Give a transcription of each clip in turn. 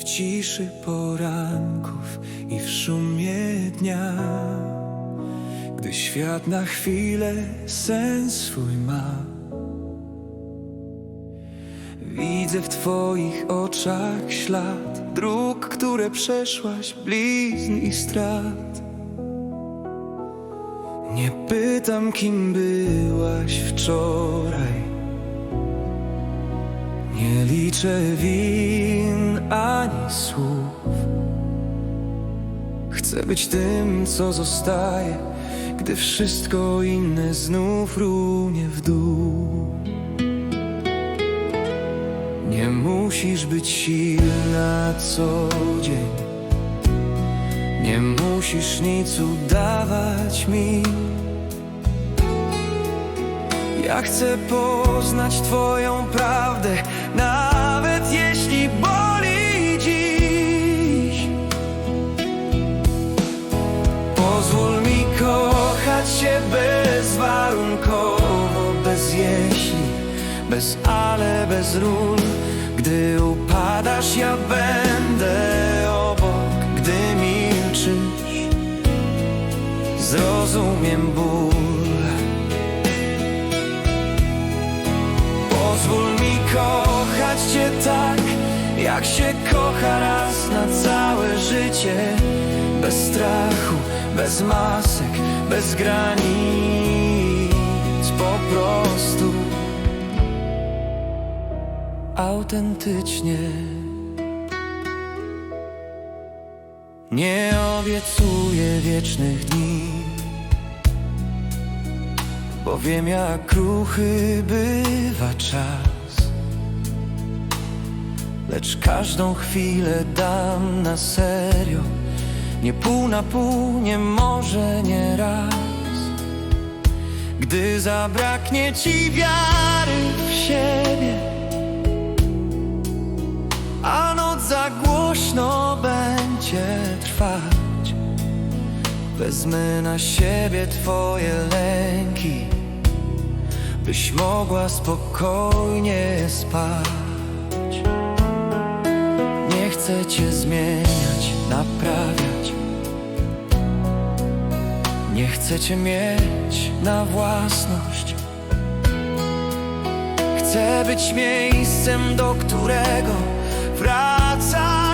w ciszy poranków i w szumie dnia. Gdy świat na chwilę sens swój ma. Widzę w Twoich oczach ślad dróg, które przeszłaś, blizn i strat. Nie pytam, kim byłaś wczoraj. Nie liczę win ani słów. Chcę być tym, co zostaje, gdy wszystko inne znów runie w dół. Nie musisz być silna co dzień. Nie musisz nic udawać mi. Ja chcę poznać Twoją prawdę, nawet jeśli boli bez ale, bez ról. Gdy upadasz, ja będę obok, gdy milczysz, zrozumiem ból. Pozwól mi kochać Cię tak, jak się kocha raz na całe życie. Bez strachu, bez masek, bez granic, autentycznie. Nie obiecuję wiecznych dni. Bo wiem jak kruchy bywa czas Lecz każdą chwilę dam na serio Nie pół na pół, nie może nie raz Gdy zabraknie ci wiary Wezmę na siebie twoje lęki Byś mogła spokojnie spać. Nie chcę cię zmieniać, naprawiać. Nie chcę cię mieć na własność. Chcę być miejscem, do którego wraca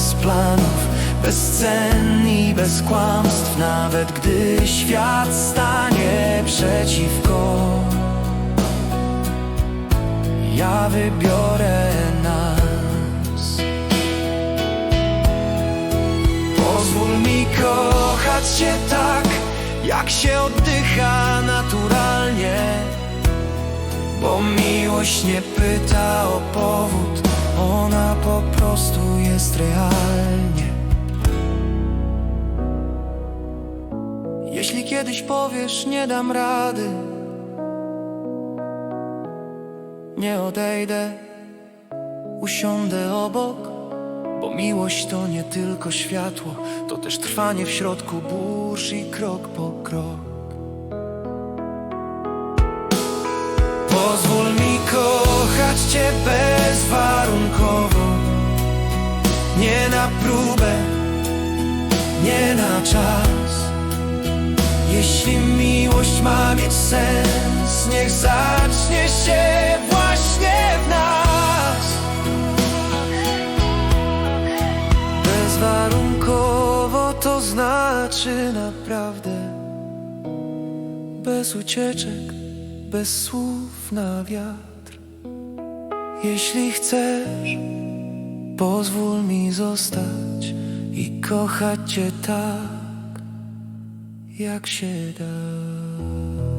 bez planów, bez cen i bez kłamstw, nawet gdy świat stanie przeciwko. Ja wybiorę nas. Pozwól mi kochać Cię tak, jak się oddycha naturalnie. Bo miłość nie pyta o powód, ona po prostu jest realnie. Jeśli kiedyś powiesz, nie dam rady, nie odejdę, usiądę obok, bo miłość to nie tylko światło, to też trwanie w środku burz i krok po krok. Pozwól kochać Cię bezwarunkowo. Nie na próbę, nie na czas. Jeśli miłość ma mieć sens Niech zacznie się właśnie w nas. Bezwarunkowo to znaczy naprawdę Bez ucieczek bez słów na wiatr. Jeśli chcesz, pozwól mi zostać i kochać Cię tak, jak się da.